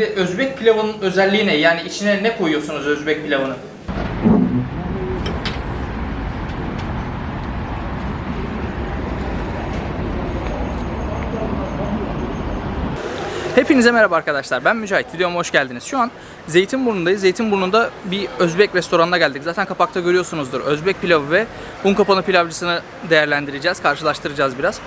Şimdi Özbek pilavının özelliği ne? Yani içine ne koyuyorsunuz Özbek pilavının? Hepinize merhaba arkadaşlar. Ben Mücahit. Videoma hoş geldiniz. Şu an Zeytinburnu'ndayız. Zeytinburnu'nda bir Özbek restoranına geldik. Zaten kapakta görüyorsunuzdur. Özbek pilavı ve un kapanı pilavcısını değerlendireceğiz. Karşılaştıracağız biraz.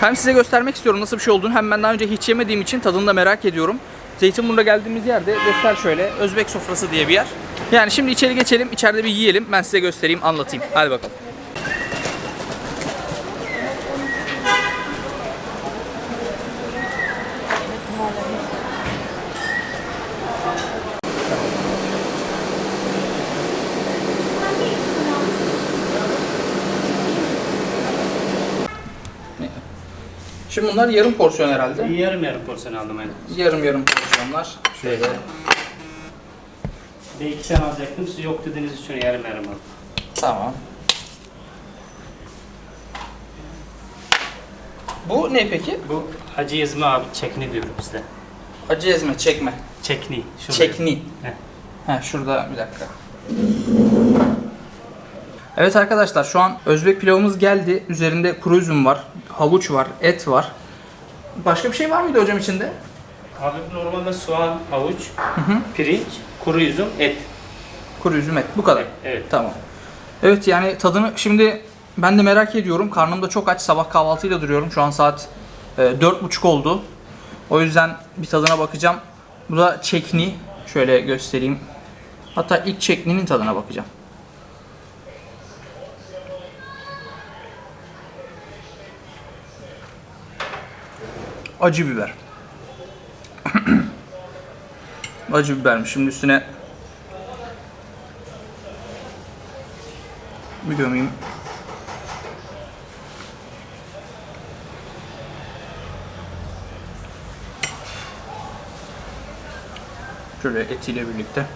Hem size göstermek istiyorum nasıl bir şey olduğunu hem ben daha önce hiç yemediğim için tadını da merak ediyorum. Zeytinburnu'na geldiğimiz yerde göster şöyle Özbek sofrası diye bir yer. Yani şimdi içeri geçelim, içeride bir yiyelim. Ben size göstereyim, anlatayım. Hadi bakalım. Şimdi bunlar yarım porsiyon herhalde. Yarım yarım porsiyon aldım aynen. Yarım yarım porsiyonlar. Şöyle. Bir iki tane alacaktım. Siz yok dediğiniz için yarım yarım aldım. Tamam. Bu ne peki? Bu Hacı Ezmi abi çekni diyoruz bizde. Acı ezme, çekme. Çekni. Şurada. Çekni. Heh. Ha şurada bir dakika. Evet arkadaşlar şu an Özbek pilavımız geldi. Üzerinde kuru üzüm var, havuç var, et var. Başka bir şey var mıydı hocam içinde? Abi normalde soğan, havuç, pirinç, kuru üzüm, et. Kuru üzüm et. Bu kadar. Evet. Tamam. Evet yani tadını şimdi ben de merak ediyorum. Karnım da çok aç. Sabah kahvaltıyla duruyorum. Şu an saat e, dört buçuk oldu. O yüzden bir tadına bakacağım. Bu da çekni. Şöyle göstereyim. Hatta ilk çekninin tadına bakacağım. Acı biber. Acı bibermiş. Şimdi üstüne bir gömeyim. Şöyle etiyle birlikte.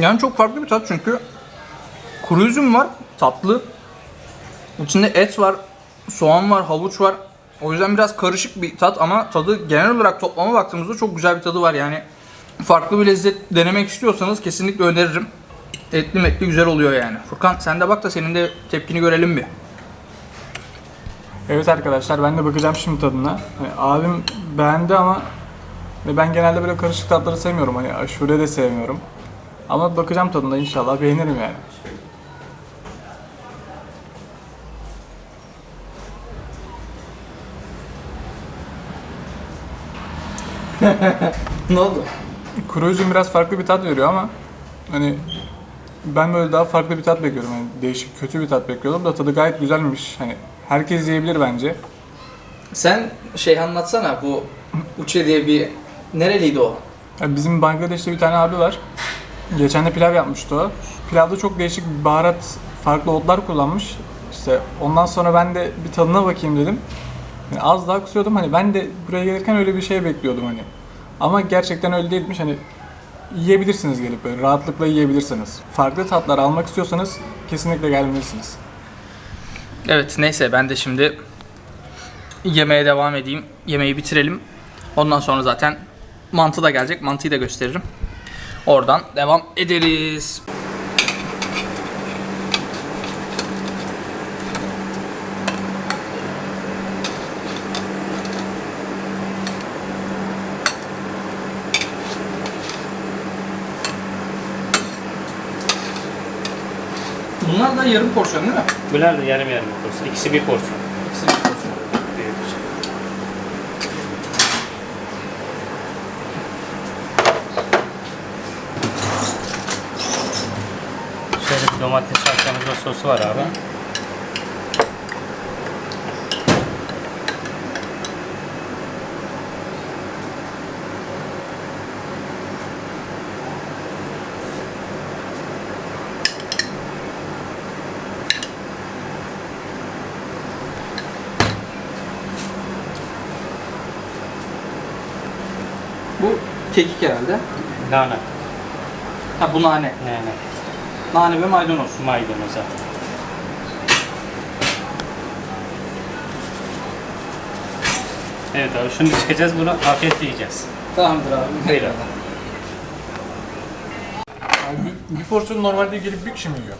Yani çok farklı bir tat çünkü kuru üzüm var, tatlı. İçinde et var, soğan var, havuç var. O yüzden biraz karışık bir tat ama tadı genel olarak toplama baktığımızda çok güzel bir tadı var yani. Farklı bir lezzet denemek istiyorsanız kesinlikle öneririm. Etli metli güzel oluyor yani. Furkan sen de bak da senin de tepkini görelim bir. Evet arkadaşlar ben de bakacağım şimdi tadına. Hani abim beğendi ama ben genelde böyle karışık tatları sevmiyorum. Hani aşure de sevmiyorum. Ama bakacağım tadına inşallah beğenirim yani. Ne oldu? Kuru üzüm biraz farklı bir tat veriyor ama hani ben böyle daha farklı bir tat bekliyorum. Hani değişik kötü bir tat bekliyordum da tadı gayet güzelmiş. Hani herkes yiyebilir bence. Sen şey anlatsana bu Uçe diye bir nereliydi o? Ya bizim Bangladeş'te bir tane abi var. Geçen de pilav yapmıştı o. Pilavda çok değişik baharat, farklı otlar kullanmış. İşte ondan sonra ben de bir tadına bakayım dedim. Yani az daha kusuyordum hani ben de buraya gelirken öyle bir şey bekliyordum hani. Ama gerçekten öyle değilmiş hani yiyebilirsiniz gelip böyle rahatlıkla yiyebilirsiniz. Farklı tatlar almak istiyorsanız kesinlikle gelmelisiniz. Evet neyse ben de şimdi yemeğe devam edeyim. Yemeği bitirelim. Ondan sonra zaten mantı da gelecek. Mantıyı da gösteririm. Oradan devam ederiz. Bunlar da yarım porsiyon değil mi? Bunlar da yarım yarım porsiyon. İkisi bir porsiyon. İkisi bir porsiyon. Büyük. Şöyle bir domates salçamızda sosu var abi. Bu kekik herhalde. Nane. Ha bu nane. Nane. Nane ve maydanoz. Maydanoza. Evet abi şunu çıkacağız bunu afiyetle yiyeceğiz. Tamamdır abi. Buyur abi. Bir, bir porsiyon normalde gelip bir kişi mi yiyor?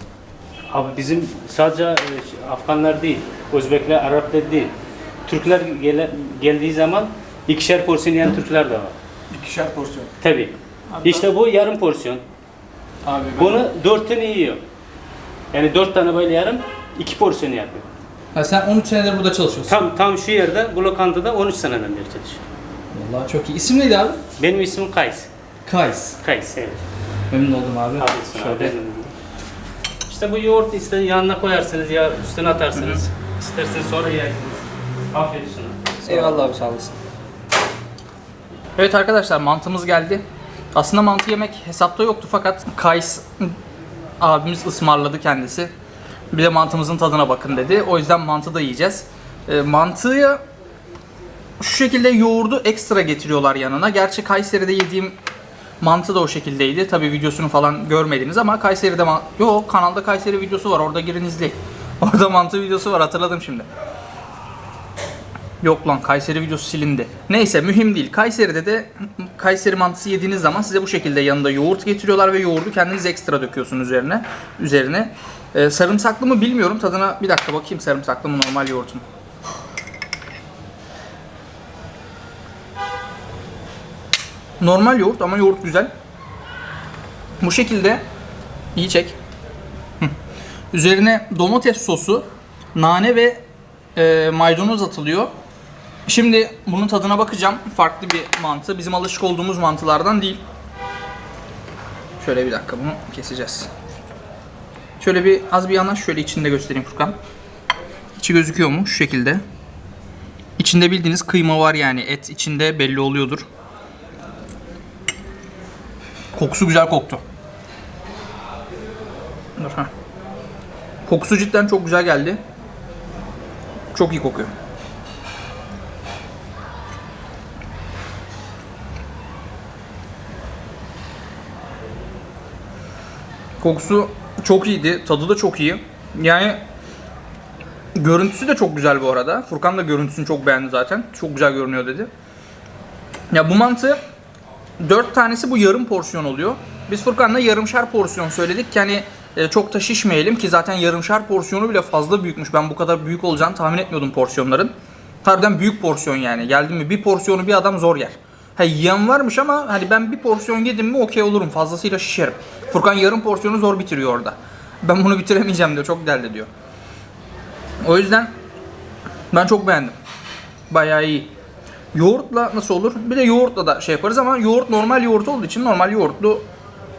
Abi bizim sadece e, Afganlar değil, Özbekler, Araplar değil. Türkler gele, geldiği zaman ikişer porsiyon yiyen Türkler de var. İkişer porsiyon. Tabii. Hatta... İşte bu yarım porsiyon. Abi ben- Bunu dört tane yiyor. Yani dört tane böyle yarım, iki porsiyon yapıyor. Ha, sen 13 senedir burada çalışıyorsun. Tam tam şu yerde, bu lokantada 13 seneden beri çalışıyorum. Vallahi çok iyi. İsim neydi abi? Benim ismim Kays. Kays. Kays, evet. Memnun oldum abi. Abi, Şöyle. abi. İşte bu yoğurt işte yanına koyarsınız ya üstüne atarsınız. İsterseniz sonra yersiniz. Afiyet olsun. Eyvallah abi sağ olasın. Evet arkadaşlar mantımız geldi. Aslında mantı yemek hesapta yoktu fakat Kays abimiz ısmarladı kendisi. Bir de mantımızın tadına bakın dedi. O yüzden mantı da yiyeceğiz. E, mantıya şu şekilde yoğurdu ekstra getiriyorlar yanına. Gerçi Kayseri'de yediğim mantı da o şekildeydi. Tabi videosunu falan görmediniz ama Kayseri'de man- Yok kanalda Kayseri videosu var. Orada girin izleyin. Orada mantı videosu var hatırladım şimdi. Yok lan Kayseri videosu silindi. Neyse mühim değil. Kayseri'de de Kayseri mantısı yediğiniz zaman size bu şekilde yanında yoğurt getiriyorlar ve yoğurdu kendiniz ekstra döküyorsun üzerine. Üzerine. Ee, sarımsaklı mı bilmiyorum. Tadına bir dakika bakayım sarımsaklı mı normal yoğurt mu? Normal yoğurt ama yoğurt güzel. Bu şekilde iyi çek. Üzerine domates sosu, nane ve e, maydanoz atılıyor. Şimdi bunun tadına bakacağım. Farklı bir mantı. Bizim alışık olduğumuz mantılardan değil. Şöyle bir dakika bunu keseceğiz. Şöyle bir az bir yanaş şöyle içinde göstereyim Furkan. İçi gözüküyor mu? Şu şekilde. İçinde bildiğiniz kıyma var yani et içinde belli oluyordur. Kokusu güzel koktu. Dur. Kokusu cidden çok güzel geldi. Çok iyi kokuyor. Kokusu çok iyiydi. Tadı da çok iyi. Yani görüntüsü de çok güzel bu arada. Furkan da görüntüsünü çok beğendi zaten. Çok güzel görünüyor dedi. Ya bu mantı 4 tanesi bu yarım porsiyon oluyor. Biz Furkan'la yarımşar porsiyon söyledik ki hani e, çok da şişmeyelim ki zaten yarımşar porsiyonu bile fazla büyükmüş. Ben bu kadar büyük olacağını tahmin etmiyordum porsiyonların. Harbiden büyük porsiyon yani. Geldi mi bir porsiyonu bir adam zor yer. Ha yiyen varmış ama hani ben bir porsiyon yedim mi okey olurum. Fazlasıyla şişerim. Furkan yarım porsiyonu zor bitiriyor orada. Ben bunu bitiremeyeceğim diyor. Çok deldi diyor. O yüzden ben çok beğendim. Bayağı iyi. Yoğurtla nasıl olur? Bir de yoğurtla da şey yaparız ama yoğurt normal yoğurt olduğu için normal yoğurtlu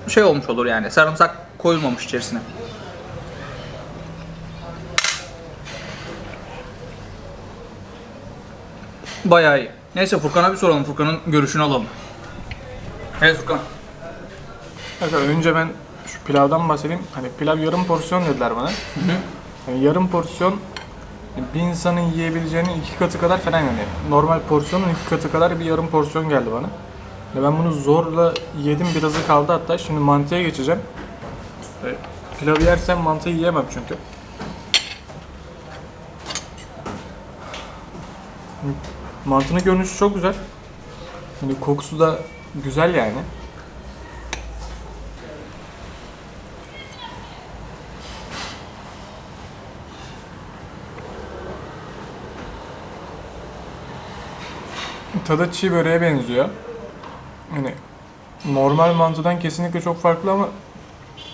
şey olmuş olur yani. Sarımsak koyulmamış içerisine. Bayağı iyi. Neyse Furkan'a bir soralım. Furkan'ın görüşünü alalım. Evet Furkan. Mesela önce ben şu pilavdan bahsedeyim. Hani pilav yarım porsiyon dediler bana. Yani yarım porsiyon bir insanın yiyebileceğinin iki katı kadar falan yani. Normal porsiyonun iki katı kadar bir yarım porsiyon geldi bana. Ve ben bunu zorla yedim birazı kaldı hatta. Şimdi mantıya geçeceğim. E, Pilavı yersem mantıyı yiyemem çünkü. Mantının görünüşü çok güzel. Hani kokusu da güzel yani. Tadı çiğ böreğe benziyor. Hani normal mantıdan kesinlikle çok farklı ama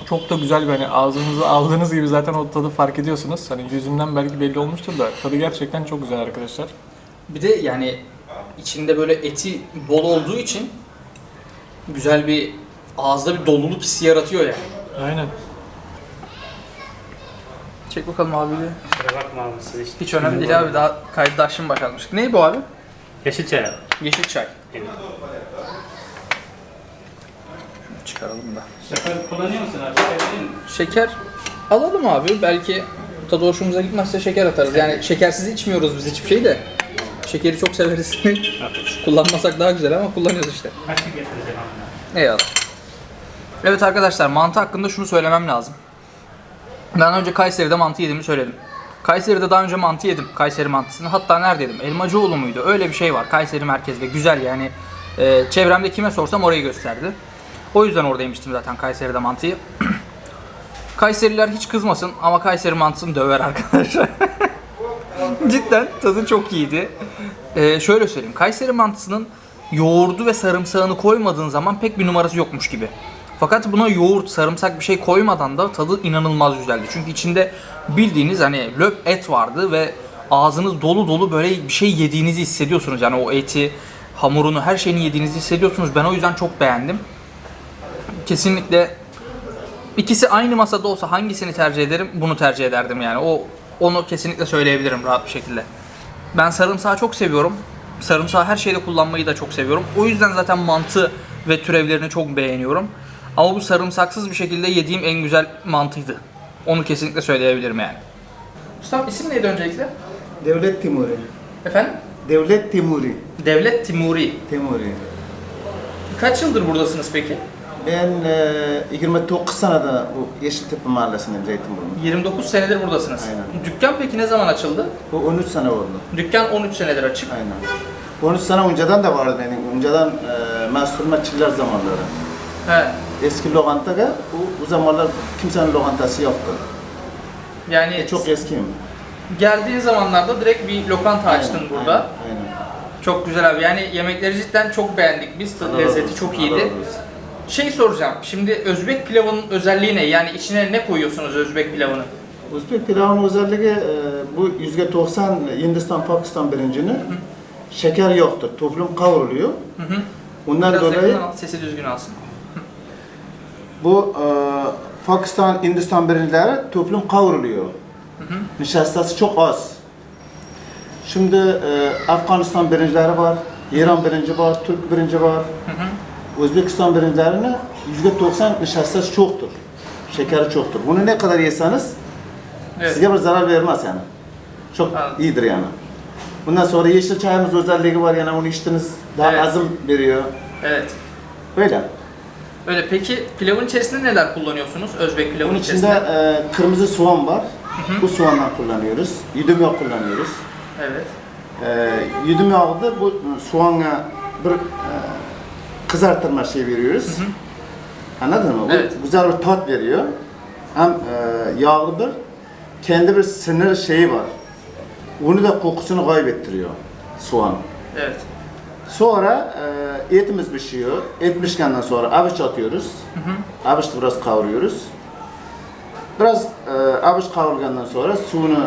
çok da güzel bir hani ağzınıza aldığınız gibi zaten o tadı fark ediyorsunuz. Hani yüzümden belki belli olmuştur da tadı gerçekten çok güzel arkadaşlar. Bir de yani içinde böyle eti bol olduğu için güzel bir ağızda bir doluluk hissi yaratıyor yani. Aynen. Çek bakalım abi de. Kusura bakma abi siz işte. Hiç önemli değil abi daha kayıtta açın bakalım. Ne bu abi? Yeşil çay abi. Yeşil çay. Evet. Çıkaralım da. Şeker kullanıyor musun abi? Şeker vereyim mi? Şeker alalım abi. Belki tadı hoşumuza gitmezse şeker atarız. Yani şekersiz içmiyoruz biz hiçbir şey de. Şekeri çok severiz. Kullanmasak daha güzel ama kullanıyoruz işte. Kaç getireceğim abi? Eyvallah. Evet arkadaşlar mantı hakkında şunu söylemem lazım. Ben önce Kayseri'de mantı yediğimi söyledim. Kayseri'de daha önce mantı yedim. Kayseri mantısını. Hatta neredeydim? Elmacıoğlu muydu? Öyle bir şey var. Kayseri merkezde. Güzel yani. Ee, çevremde kime sorsam orayı gösterdi. O yüzden orada yemiştim zaten Kayseri'de mantıyı. Kayseriler hiç kızmasın ama Kayseri mantısını döver arkadaşlar. Cidden tadı çok iyiydi. Ee, şöyle söyleyeyim. Kayseri mantısının yoğurdu ve sarımsağını koymadığın zaman pek bir numarası yokmuş gibi. Fakat buna yoğurt, sarımsak bir şey koymadan da tadı inanılmaz güzeldi. Çünkü içinde bildiğiniz hani löp et vardı ve ağzınız dolu dolu böyle bir şey yediğinizi hissediyorsunuz. Yani o eti, hamurunu, her şeyini yediğinizi hissediyorsunuz. Ben o yüzden çok beğendim. Kesinlikle İkisi aynı masada olsa hangisini tercih ederim? Bunu tercih ederdim yani. O onu kesinlikle söyleyebilirim rahat bir şekilde. Ben sarımsağı çok seviyorum. Sarımsağı her şeyde kullanmayı da çok seviyorum. O yüzden zaten mantı ve türevlerini çok beğeniyorum. Ama bu sarımsaksız bir şekilde yediğim en güzel mantıydı. Onu kesinlikle söyleyebilirim yani. Mustafa isim neydi öncelikle? Devlet Timuri. Efendim? Devlet Timuri. Devlet Timuri. Timuri. Kaç yıldır buradasınız peki? Ben e, 29 senede bu Yeşiltepe Mahallesi'ndeyim Zeytinburnu. 29 senedir buradasınız. Aynen. Dükkan peki ne zaman açıldı? Bu 13 sene oldu. Dükkan 13 senedir açık. Aynen. 13 sene önceden de vardı benim. Önceden e, Mesturma Çiller zamanları. He. Eski lokantada bu, bu zamanlar kimsenin lokantası yoktu. Yani E, çok eskiyim. geldiğin zamanlarda direkt bir lokanta açtın Aynen, burada. Aynen. aynen. Çok güzel abi. Yani yemekleri cidden çok beğendik biz. Tadı Allah razı lezzeti olsun, çok Allah iyiydi. razı olsun. Şey soracağım. Şimdi Özbek pilavının özelliği ne? Yani içine ne koyuyorsunuz Özbek pilavını? Uzbek pilavının özelliği e, bu yüzde 90 Hindistan Pakistan birincini şeker yoktur. Toplum kavruluyor. Bundan Biraz dolayı yakından al, sesi düzgün alsın. Bu e, Pakistan, Hindistan birincileri toplum kavruluyor. Nişastası çok az. Şimdi e, Afganistan birincileri var, İran birinci var, Türk birinci var. Özbekistan birincilerine yüzde 90 nişastası çoktur. Şekeri çoktur. Bunu ne kadar yeseniz Evet. size bir zarar vermez yani. Çok Anladım. iyidir yani. Bundan sonra yeşil çayımız özelliği var yani onu içtiniz daha Evet. azım veriyor. Evet. Böyle. Öyle peki pilavın içerisinde neler kullanıyorsunuz Özbek pilavın Bunun içinde içerisinde? e, kırmızı soğan var. Bu soğandan kullanıyoruz. Yudum yağı kullanıyoruz. Evet. E, yudum yağı da bu soğana bir e, kızartma şey veriyoruz. Anladın mı? Bu Evet. güzel bir tat veriyor. Hem e, yağlı bir kendi bir sinir şeyi var. Onu da kokusunu kaybettiriyor soğan. Evet. Sonra e, etimiz pişiyor. Et pişkenden sonra avuç atıyoruz. Avuç biraz kavuruyoruz. Biraz e, avuç kavrulgandan sonra suyunu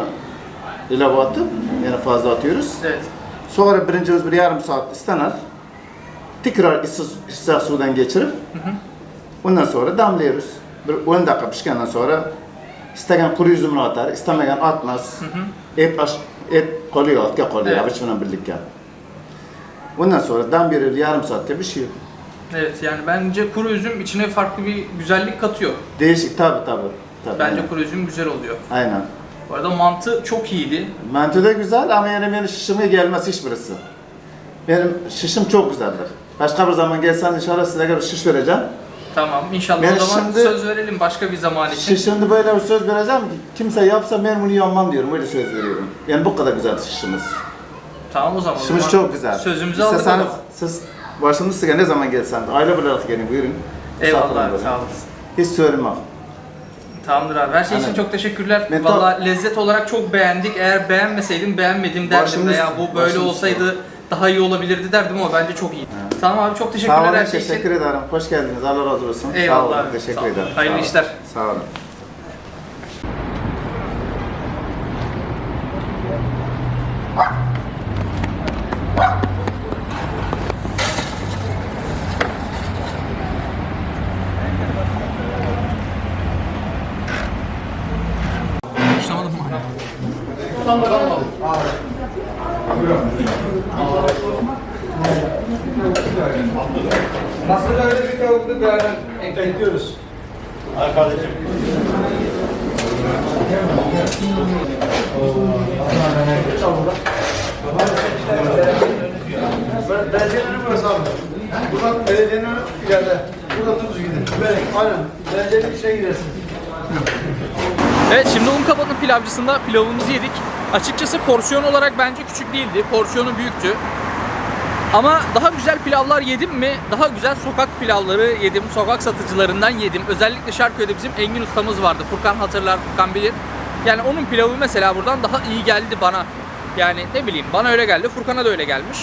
ilave atıp yani fazla atıyoruz. Evet. Sonra birincimiz bir yarım saat istener. Tekrar sıcak sudan geçirip ondan sonra damlıyoruz. Bir 10 dakika pişkenden sonra isteyen kuru üzümünü atar, istemeyen atmaz. Et, aş, et kalıyor, altta kalıyor, Evet. avuçla birlikte. Ondan sonra dam veriyor, yarım saatte pişiyor. Evet yani bence kuru üzüm içine farklı bir güzellik katıyor. Değişik tabi tabi. tabi Bence aynen. kuru üzüm güzel oluyor. aynen. Bu arada mantı çok iyiydi. Mantı da güzel ama yani benim şişime gelmez hiçbirisi. Benim şişim çok güzeldir. Başka bir zaman gelsen inşallah size bir şiş vereceğim. Tamam inşallah Ben o zaman şimdi- söz verelim başka bir zaman için. Şişimde böyle bir söz vereceğim ki kimse yapsa ben bunu yanmam diyorum. Öyle söz veriyorum. Yani bu kadar güzel şişimiz. Tamam o zaman. Şişimiz çok güzel. Sözümüzü aldık İsterseniz siz başınız sıkı ne zaman gelsen aile olarak gelin buyurun. Eyvallah abi sağ olasın. Hiç söylemem. Tamamdır abi. Her şey için Aynen. çok teşekkürler. Ben Valla lezzet olarak çok beğendik. Eğer beğenmeseydim beğenmedim derdim Başımız- veya bu böyle başımız olsaydı daha iyi olabilirdi derdim ama bence çok iyi. Tamam abi çok Sağ teşekkürler olun, her şey teşekkür için. ederim. Hoş geldiniz. Allah razı olsun. Eyvallah Sağ olun, abi, teşekkür sağ olun. ederim. Hayırlı Sağ olun. işler. Sağ olun. Başlamadım mı? Nasıl öyle bir tavuklu bir adam ekliyoruz. Arkadaşım. Belediyenin burası abi. Buradan belediyenin ileride. Buradan düz gidin. Böyle, aynen. Belediyenin içine gidersiniz. Evet şimdi un kapanı pilavcısında pilavımızı yedik. Açıkçası porsiyon olarak bence küçük değildi. Porsiyonu büyüktü. Ama daha güzel pilavlar yedim mi? Daha güzel sokak pilavları yedim. Sokak satıcılarından yedim. Özellikle Şarköy'de bizim Engin ustamız vardı. Furkan hatırlar, Furkan bilir. Yani onun pilavı mesela buradan daha iyi geldi bana. Yani ne bileyim bana öyle geldi. Furkan'a da öyle gelmiş.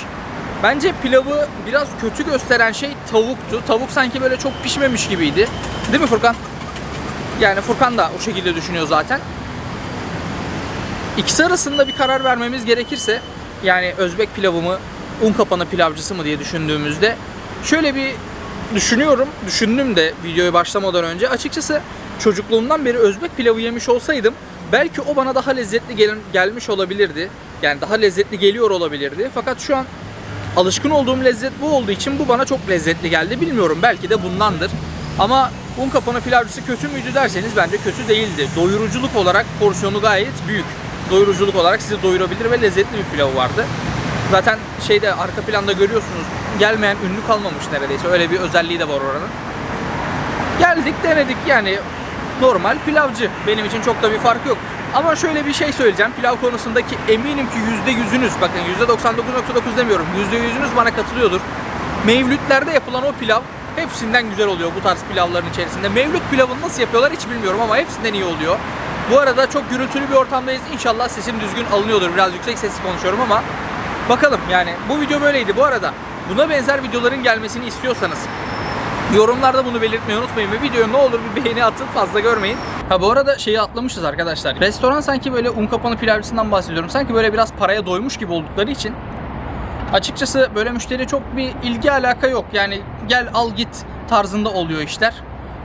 Bence pilavı biraz kötü gösteren şey tavuktu. Tavuk sanki böyle çok pişmemiş gibiydi. Değil mi Furkan? Yani Furkan da o şekilde düşünüyor zaten. İkisi arasında bir karar vermemiz gerekirse yani Özbek pilavı mı, un kapanı pilavcısı mı diye düşündüğümüzde şöyle bir düşünüyorum. Düşündüm de videoya başlamadan önce. Açıkçası çocukluğumdan beri Özbek pilavı yemiş olsaydım belki o bana daha lezzetli gel- gelmiş olabilirdi. Yani daha lezzetli geliyor olabilirdi. Fakat şu an alışkın olduğum lezzet bu olduğu için bu bana çok lezzetli geldi. Bilmiyorum belki de bundandır. Ama un kapanı pilavcısı kötü müydü derseniz bence kötü değildi. Doyuruculuk olarak porsiyonu gayet büyük. Doyuruculuk olarak sizi doyurabilir ve lezzetli bir pilavı vardı. Zaten şeyde arka planda görüyorsunuz gelmeyen ünlü kalmamış neredeyse. Öyle bir özelliği de var oranın. Geldik denedik yani normal pilavcı. Benim için çok da bir fark yok. Ama şöyle bir şey söyleyeceğim. Pilav konusundaki eminim ki %100'ünüz bakın %99.9 demiyorum. %100'ünüz bana katılıyordur. Mevlütlerde yapılan o pilav hepsinden güzel oluyor bu tarz pilavların içerisinde. Mevlüt pilavını nasıl yapıyorlar hiç bilmiyorum ama hepsinden iyi oluyor. Bu arada çok gürültülü bir ortamdayız. İnşallah sesim düzgün alınıyordur. Biraz yüksek sesli konuşuyorum ama bakalım yani bu video böyleydi. Bu arada buna benzer videoların gelmesini istiyorsanız Yorumlarda bunu belirtmeyi unutmayın ve videoya ne olur bir beğeni atın fazla görmeyin. Ha bu arada şeyi atlamışız arkadaşlar. Restoran sanki böyle un kapanı pilavcısından bahsediyorum. Sanki böyle biraz paraya doymuş gibi oldukları için açıkçası böyle müşteri çok bir ilgi alaka yok. Yani gel al git tarzında oluyor işler.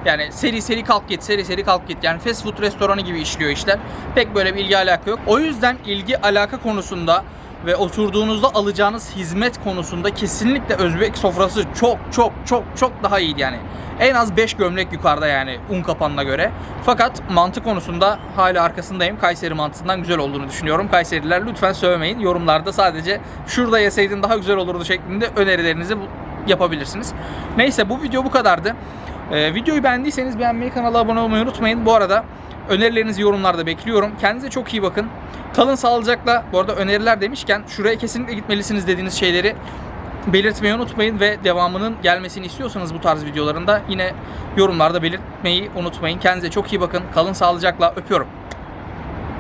Yani seri seri kalk git, seri seri kalk git. Yani fast food restoranı gibi işliyor işler. Pek böyle bir ilgi alaka yok. O yüzden ilgi alaka konusunda ve oturduğunuzda alacağınız hizmet konusunda kesinlikle Özbek sofrası çok çok çok çok daha iyiydi yani. En az 5 gömlek yukarıda yani un kapanına göre. Fakat mantı konusunda hala arkasındayım. Kayseri mantısından güzel olduğunu düşünüyorum. Kayseriler lütfen sövmeyin. Yorumlarda sadece şurada yeseydin daha güzel olurdu şeklinde önerilerinizi yapabilirsiniz. Neyse bu video bu kadardı. Ee, videoyu beğendiyseniz beğenmeyi, kanala abone olmayı unutmayın. Bu arada önerilerinizi yorumlarda bekliyorum. Kendinize çok iyi bakın. Kalın sağlıcakla. Bu arada öneriler demişken şuraya kesinlikle gitmelisiniz dediğiniz şeyleri belirtmeyi unutmayın ve devamının gelmesini istiyorsanız bu tarz videolarında yine yorumlarda belirtmeyi unutmayın. Kendinize çok iyi bakın. Kalın sağlıcakla. Öpüyorum.